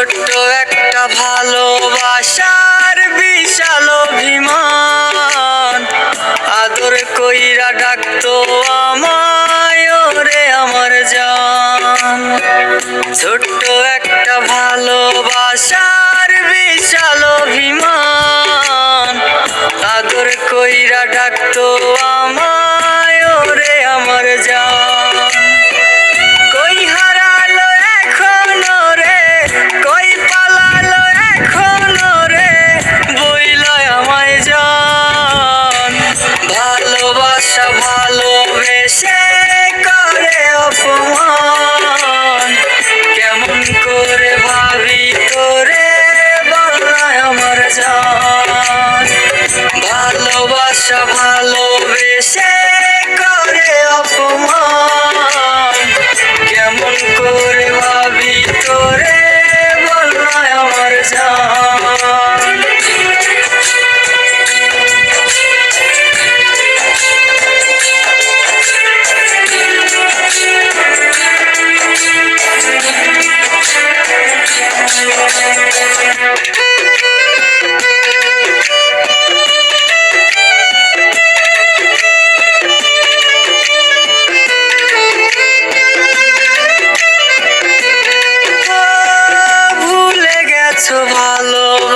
ছোট্ট একটা ভালোবাসার বিশাল অভিমান। আদর কইরা ডাকতো আমায় রে আমার জান। ছোট্ট একটা ভালোবাসার বিশাল অভিমান। আদর কইরা ডাকতো আমায়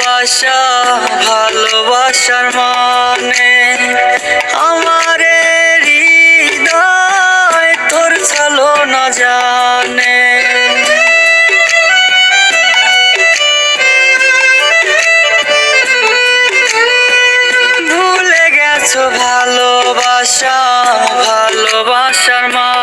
ভালোবাসা ভালোবাসার মানে আমার হৃদয় তোর না জানে। ভুলে গেছো ভালোবাসা ভালোবাসার মানে